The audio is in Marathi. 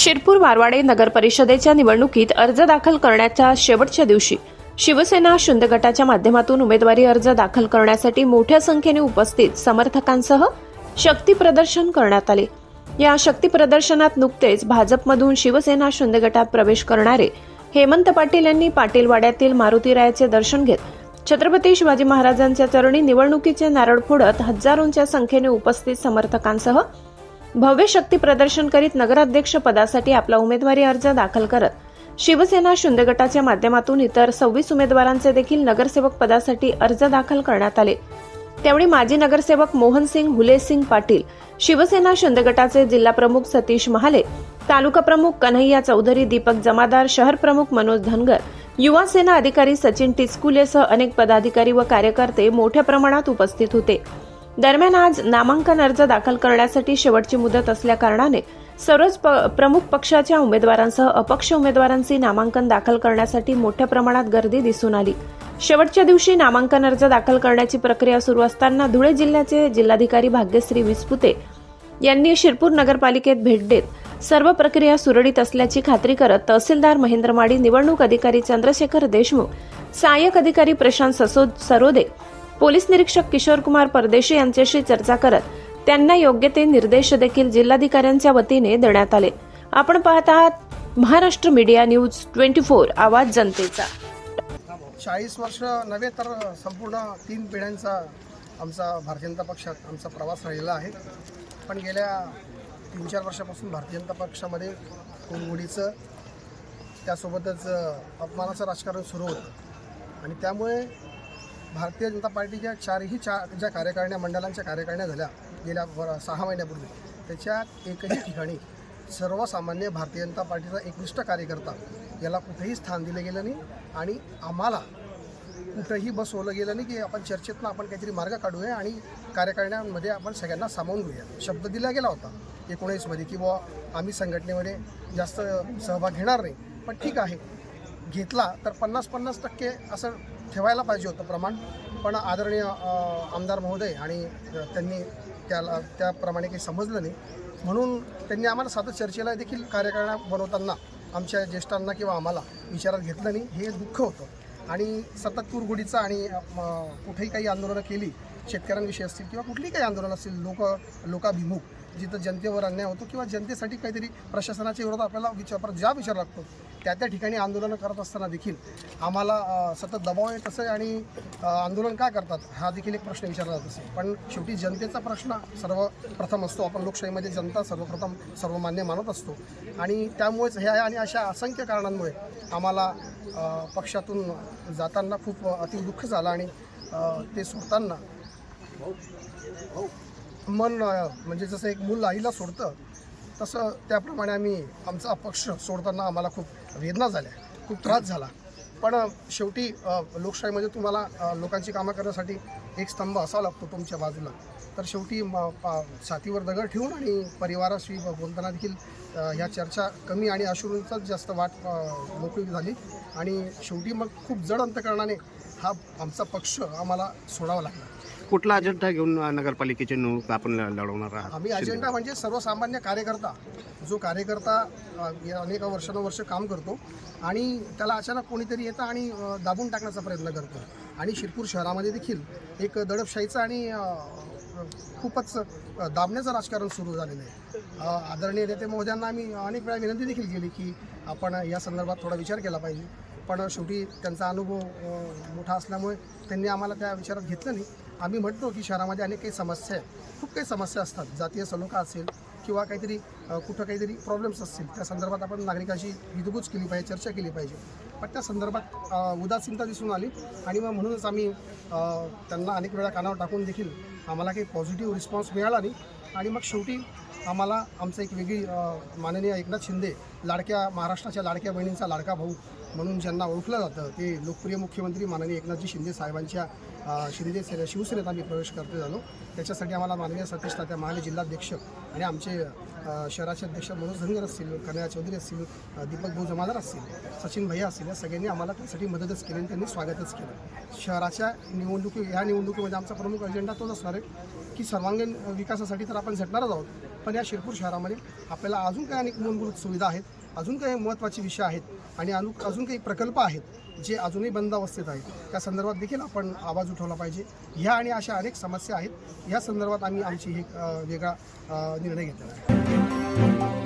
शिरपूर मारवाडे नगर परिषदेच्या निवडणुकीत अर्ज दाखल करण्याच्या शेवटच्या दिवशी शिवसेना शुंद गटाच्या माध्यमातून उमेदवारी अर्ज दाखल करण्यासाठी मोठ्या संख्येने उपस्थित समर्थकांसह शक्ती प्रदर्शन करण्यात आले. या शक्ती प्रदर्शनात नुकतेच भाजपमधून शिवसेना शुंद गटात प्रवेश करणारे हेमंत पाटील यांनी पाटीलवाड्यातील मारुतीरायाचे दर्शन घेत छत्रपती शिवाजी महाराजांच्या चरणी निवडणुकीचे नारळ फोडत हजारोंच्या संख्येने उपस्थित समर्थकांसह भव्य शक्ती प्रदर्शन करीत नगराध्यक्ष पदासाठी आपला उमेदवारी अर्ज दाखल करत शिवसेना शुंद गटाच्या माध्यमातून इतर सव्वीस उमेदवारांचे देखील नगरसेवक पदासाठी अर्ज दाखल करण्यात आले. त्यावेळी माजी नगरसेवक मोहनसिंग हुलेसिंग पाटील शिवसेना शुंद गटाचे जिल्हा प्रमुख सतीश महाले तालुका प्रमुख कन्हैया चौधरी दीपक जमादार शहर प्रमुख मनोज धनगर युवा सेना अधिकारी सचिन टिचकुलेसह अनेक पदाधिकारी व कार्यकर्ते मोठ्या प्रमाणात उपस्थित होते. दरम्यान आज नामांकन अर्ज दाखल करण्यासाठी शेवटची मुदत असल्याकारणाने सर्वच प- प्रमुख पक्षाच्या उमेदवारांसह अपक्ष उमेदवारांची नामांकन दाखल करण्यासाठी मोठ्या प्रमाणात गर्दी दिसून आली. शेवटच्या दिवशी नामांकन अर्ज दाखल करण्याची प्रक्रिया सुरू असताना धुळे जिल्ह्याचे जिल्हाधिकारी भाग्यश्री विस्पुते यांनी शिरपूर नगरपालिकेत भेट देत सर्व प्रक्रिया सुरळीत असल्याची खात्री करत तहसीलदार महेंद्र माडी निवडणूक अधिकारी चंद्रशेखर देशमुख सहाय्यक अधिकारी प्रशांत ससो सरोदे पोलीस निरीक्षक किशोर कुमार परदेशी यांच्याशी चर्चा करत त्यांना योग्य ते निर्देश देखील जिल्हाधिकाऱ्यांच्या वतीने देण्यात आले. आपण पाहत आहात Maharashtra media news twenty four आवाज जनतेचा. चाळीस वर्ष नव्हे तर संपूर्ण तीन पिढ्यांचा आमचा भारतीय जनता पक्षात आमचा प्रवास राहिलेला आहे. पण गेल्या तीन चार वर्षापासून भारतीय जनता पक्षामध्ये कोणगुडीचं त्यासोबतच अपमानाचं राजकारण सुरू होतं. आणि त्यामुळे भारतीय जनता पार्टीच्या चारही चार ज्या कार्यकारिण्या मंडळांच्या कार्यकारिण्या झाल्या गेल्या वर सहा महिन्यापूर्वी त्याच्यात एकही ठिकाणी सर्वसामान्य भारतीय जनता पार्टीचा एकनिष्ठ कार्यकर्ता याला कुठेही स्थान दिलं गेलं नाही आणि आम्हाला कुठंही बसवलं गेलं नाही की आपण चर्चेतनं आपण काहीतरी मार्ग काढूया आणि कार्यकारिण्यांमध्ये आपण सगळ्यांना सामावून घेऊया. शब्द दिला गेला होता एकोणीसमध्ये की बुवा आम्ही संघटनेमध्ये जास्त सहभाग घेणार नाही. पण ठीक आहे घेतला तर पन्नास पन्नास टक्के असं ठेवायला पाहिजे होतं प्रमाण. पण आदरणीय आमदार महोदय आणि त्यांनी त्याला त्याप्रमाणे काही समजलं नाही. म्हणून त्यांनी आम्हाला साधं चर्चेला देखील कार्यकारणा बनवताना आमच्या ज्येष्ठांना किंवा आम्हाला विचारात घेतलं नाही. हे दुःख होतं. आणि सतत कुरगुडीचं आणि कुठेही काही आंदोलनं केली शेतकऱ्यांविषयी असतील किंवा कुठलीही काही आंदोलन असतील लोक लोकाभिमुख जिथं जनतेवर अन्याय होतो किंवा जनतेसाठी काहीतरी प्रशासनाच्या विरोधात आपल्याला विचार ज्या विचार लागतो त्या त्या ठिकाणी आंदोलनं करत असताना देखील आम्हाला सतत दबाव येत असे आणि आंदोलन का करतात हा देखील एक प्रश्न विचारला जात असे. पण शेवटी जनतेचा प्रश्न सर्वप्रथम असतो. आपण लोकशाहीमध्ये जनता सर्वप्रथम सर्वमान्य मानत असतो. आणि त्यामुळेच हे आहे आणि अशा असंख्य कारणांमुळे आम्हाला पक्षातून जाताना खूप अति दुःख झालं आणि ते सोडताना मन म्हणजे जसं एक मूल आईला सोडतं तसं त्याप्रमाणे आम्ही आमचा पक्ष सोडताना आम्हाला खूप वेदना झाल्या खूप त्रास झाला. पण शेवटी लोकशाहीमध्ये म्हणजे तुम्हाला लोकांची कामं करण्यासाठी एक स्तंभ असावा लागतो तुमच्या बाजूला. तर शेवटी म- छातीवर दगड ठेवून आणि परिवाराशी बोलताना देखील ह्या चर्चा कमी आणि अश्रूंचाच जास्त वाट मोकळी झाली. आणि शेवटी मग खूप जड अंतकरणाने हा आमचा पक्ष आम्हाला सोडावा लागला. कुठला अजेंडा घेऊन नगरपालिकेची निवडणूक आपण लढवणार आहात? आम्ही अजेंडा म्हणजे सर्वसामान्य कार्यकर्ता जो कार्यकर्ता अनेक वर्षानुवर्ष काम करतो आणि त्याला अचानक कोणीतरी येतं आणि दाबून टाकण्याचा प्रयत्न करतो. आणि शिरपूर शहरामध्ये देखील एक दडपशाहीचं आणि खूपच दाबण्याचं राजकारण सुरू झालेलं आहे. आदरणीय नेते महोदयांना आम्ही अनेक वेळा विनंती देखील केली की आपण या संदर्भात थोडा विचार केला पाहिजे. पण शेवटी त्यांचा अनुभव मोठा असल्यामुळे त्यांनी आम्हाला त्या विचारात घेतलं नाही. आम्ही म्हणतो की शहरामध्ये अनेक काही समस्या आहेत. खूप काही समस्या असतात. जातीय सलोखा असेल किंवा काहीतरी कुठं काहीतरी प्रॉब्लेम्स असतील त्या संदर्भात आपण नागरिकांशी हितगुज केली पाहिजे चर्चा केली पाहिजे. पण त्या संदर्भात उदासीनता दिसून आली आणि मग म्हणूनच आम्ही त्यांना अनेक वेळा कानावर टाकून देखील आम्हाला काही पॉझिटिव्ह रिस्पॉन्स मिळाला नाही. आणि मग शेवटी आम्हाला आमचं एक वेगळी माननीय एकनाथ शिंदे लाडक्या महाराष्ट्राच्या लाडक्या बहिणींचा लाडका भाऊ म्हणून ज्यांना ओळखलं जातं ते लोकप्रिय मुख्यमंत्री माननीय एकनाथजी शिंदे साहेबांच्या शिंदे शिवसेनेत आम्ही प्रवेश करते झालो त्याच्यासाठी आम्हाला माननीय सतीश तात्या महाले जिल्हाध्यक्ष आणि आमचे शहराचे अध्यक्ष मनोज धनगर असतील कन्या चौधरी असतील दीपक भाऊ जमादार असतील सचिन भैया असतील या सगळ्यांनी आम्हाला त्यासाठी मदतच केली आणि त्यांनी स्वागतच केलं. शहराच्या निवडणुकी ह्या निवडणुकीमध्ये आमचा प्रमुख अजेंडा तोच असणार आहे की सर्वांगीण विकासासाठी तर आपण झटणारच आहोत. पण या शिरपूर शहरामध्ये आपल्याला अजून काही अनेक मूलभूत सुविधा आहेत अजून काही महत्त्वाचे विषय आहेत आणि अनु अजून काही प्रकल्प आहेत. जे अजूनही बंद अवस्थेत आहेत त्या संदर्भात देखील आपण आवाज उठवला पाहिजे. ह्या आणि अशा अनेक समस्या आहेत. ह्या संदर्भात आम्ही आमची एक वेगळा निर्णय घेतलेला आहे.